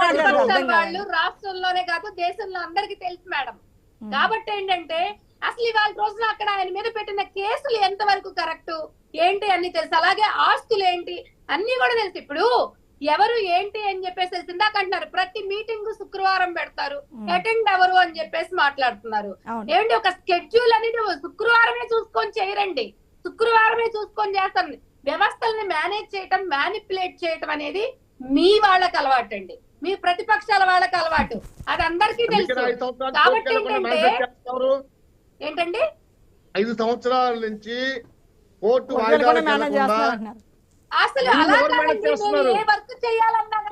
వాళ్ళు కాదు. రాష్ట్రంలోనే కాదు దేశంలో అందరికీ తెలుసు మేడం. కాబట్టి ఏంటంటే అసలు ఇవాళ రోజున అక్కడ ఆయన మీద పెట్టిన కేసులు ఎంత వరకు కరెక్ట్? ఏంటి అన్ని తెలుసు? అలాగే ఆస్తులు ఏంటి? అన్ని కూడా తెలుసు. ఇప్పుడు ఎవరు ఏంటి అని చెప్పేసి ఇందాక అంటున్నారు. ప్రతి మీటింగ్ శుక్రవారం పెడతారు. అటెండ్ ఎవరు అని చెప్పేసి మాట్లాడుతున్నారు. ఏమండి ఒక స్కెడ్యూల్ అనేది శుక్రవారమే చూసుకొని చేయరండి. శుక్రవారమే చూసుకొని చేస్తాను. వ్యవస్థల్ని మేనేజ్ చేయటం మ్యానిపులేట్ చేయటం అనేది మీ వాళ్ళకి అలవాటు అండి మీ ప్రతిపక్షాల వాళ్ళకి అలవాటు. అది అందరికీ తెలుసు. కాబట్టి ఏంటంటే-. ఏంటండి? ఐదు సంవత్సరాల నుంచి కోర్టు అసలు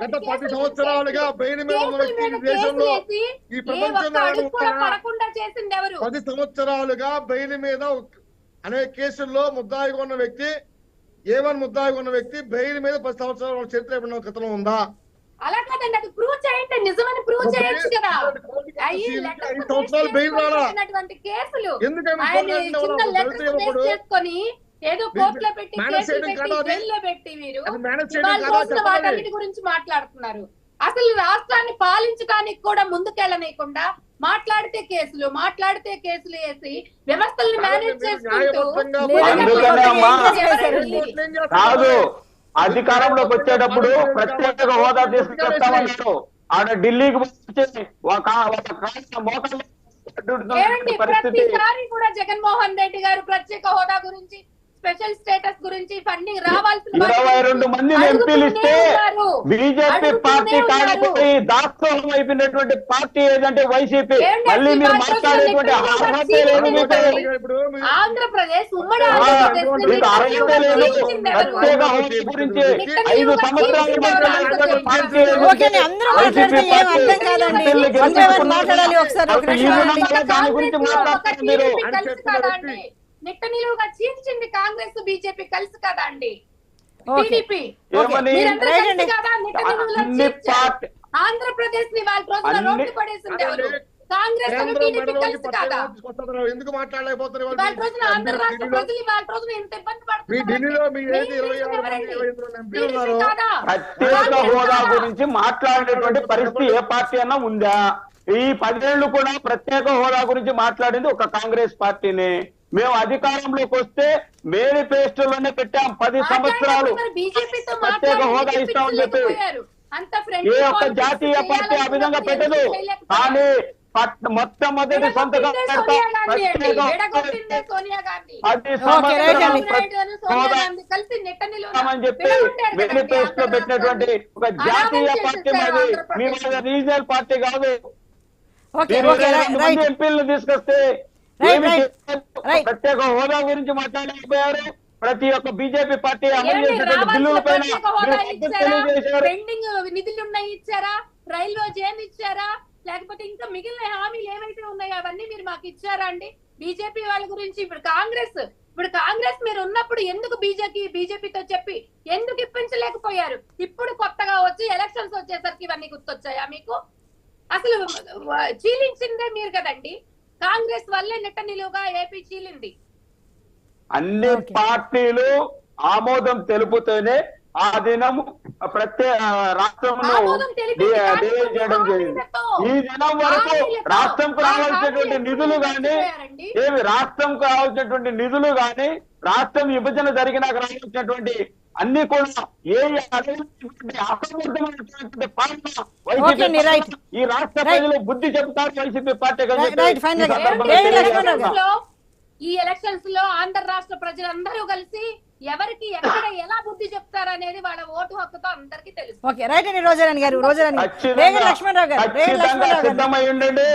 గత పది సంవత్సరాలుగా బెయిల్ మీద ఉన్న వ్యక్తి దేశంలో ఈ ప్రపంచంలో పది సంవత్సరాలుగా బెయిల్ మీద అనేక కేసుల్లో ముద్దాయిగా ఉన్న వ్యక్తి ఏవన్ ముద్దాయిగా ఉన్న వ్యక్తి బెయిల్ మీద పది సంవత్సరాల చరిత్ర ఏమన్నా గతంలో ఉందా? అలా కాదండి అది ప్రూవ్ చేయండి నిజమని ప్రూవ్ చేయొచ్చు కదా. సంవత్సరాలు బెయిల్ ఏదో కోర్టులో పెట్టి పెట్టి? జైల్లో మీరు. వాటన్నిటి గురించి మాట్లాడుతున్నారు. అసలు రాష్ట్రాన్ని పాలించడానికి కూడా ముందుకెళ్ళనీయకుండా మాట్లాడితే కేసులు మాట్లాడితే కేసులు వేసి వ్యవస్థల్ని మేనేజ్ చేసుకుంటూ అధికారంలోకి వచ్చేటప్పుడు ప్రత్యేక హోదా తీసుకొస్తామన్నారు. ఆడ ఢిల్లీకి మోకాళ్ళు ప్రతిసారి కూడా జగన్మోహన్ రెడ్డి గారు ప్రత్యేక హోదా గురించి స్పెషల్ స్టేటస్ గురించి ఫండింగ్ రావాల్సిన ఇరవై రెండు మందిని ఎంపీలు ఇస్తే. BJP party. కాడపోయి దాస్తోహం అయిపోయినటువంటి పార్టీ ఏదంటే వైసీపీ. మళ్ళీ మీరు మాట్లాడేటువంటి అర్హత లేదు మీకు ఆంధ్రప్రదేశ్ ఉమ్మడి గురించి ఐదు సంవత్సరాల మాట్లాడాలి ఒకసారి. దాని గురించి మాట్లాడతారు మీరు. TDP కలిసి కదా అండి నిట్ట నిలువుగా చీల్చింది కాంగ్రెస్ బీజేపీ కలిసి కదా అండి. టీడీపీ ఆంధ్రప్రదేశ్ని వాళ్ళ రోజున రోడ్డు పడేసింది ఎవరు. కాంగ్రెస్. ఎందుకు మాట్లాడలేకపోతున్నారు? ప్రత్యేక హోదా? గురించి మాట్లాడేటువంటి పరిస్థితి ఏ పార్టీ అన్నా ఉందా ఈ పదేళ్ళు కూడా ప్రత్యేక హోదా గురించి మాట్లాడింది ఒక కాంగ్రెస్ పార్టీని మేము అధికారంలోకి వస్తే మేనిఫెస్టోలోనే పెట్టాం పది సంవత్సరాలు. ప్రత్యేక హోదా ఇస్తామని చెప్పి ఏ ఒక్క జాతీయ పార్టీ ఆ విధంగా పెట్టదు? కానీ మొట్టమొదటి సంతకం అని చెప్పి మేనిఫెస్టో ఆంధ్ర పెట్టినటువంటి ఒక. జాతీయ పార్టీ మాది. మీ రీజనల్ పార్టీ కాదు. ఎంపీలను తీసుకొస్తే ప్రత్యేక హోదా గురించి మాట్లాడలేకపోయారు. ప్రతి ఒక్క బీజేపీ పార్టీ అమలు పెండింగ్ నిధులు ఉన్నాయి ఇచ్చారా? రైల్వే జైన్ ఇచ్చారా? లేకపోతే ఇంకా మిగిలిన హామీలు ఏవైతే ఉన్నాయో అవన్నీ మీరు మాకు ఇచ్చారా అండి? బీజేపీ వాళ్ళ గురించి ఇప్పుడు కాంగ్రెస్ ఇప్పుడు కాంగ్రెస్ మీరు ఉన్నప్పుడు ఎందుకు బీజేపీ బీజేపీతో చెప్పి ఎందుకు ఇప్పించలేకపోయారు? ఇప్పుడు కొత్తగా వచ్చి ఎలక్షన్స్ వచ్చేసరికి ఇవన్నీ గుర్తొచ్చాయా మీకు? అసలు చీలించిందే మీరు కదండి. కాంగ్రెస్ వల్లే నిట్ట నిలువుగా ఏపీ చీలింది అన్ని. పార్టీలు ఆమోదం తెలుపుతూనే ఆ దినం ప్రత్యేక రాష్ట్రంలో చేయడం జరిగింది ఈ దినం వరకు రాష్ట్రంకు రావాల్సినటువంటి నిధులు గాని? ఏమి రాష్ట్రంకు రావాల్సినటువంటి నిధులు గాని రాష్ట్రం విభజన జరిగినాక రావాల్సినటువంటి అన్ని కూడా ఏ అసమర్థమైనటువంటి పాలన. ఈ రాష్ట్ర. ప్రజలు బుద్ధి చెబుతారు వైసీపీ పార్టీ ఈ? ఎలక్షన్స్లో ఆంధ్ర రాష్ట్ర ప్రజలందరూ కలిసి ఎవరికి ఎక్కడ ఎలా బుద్ధి చెప్తారనేది వాళ్ళ ఓటు హక్కుతో అందరికీ తెలుసు. ఓకే రైట్ అండి రోజారాణి గారు రోజారాణి లక్ష్మణరావు గారు సిద్ధమై ఉండండి.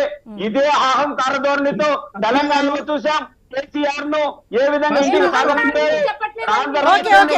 ఇదే అహంకార ధోరణితో తెలంగాణలో చూసాం కేసీఆర్ను ఏ విధంగా ఇంటికి చెప్పట్లేదు. ఆంధ్ర. ఆగండి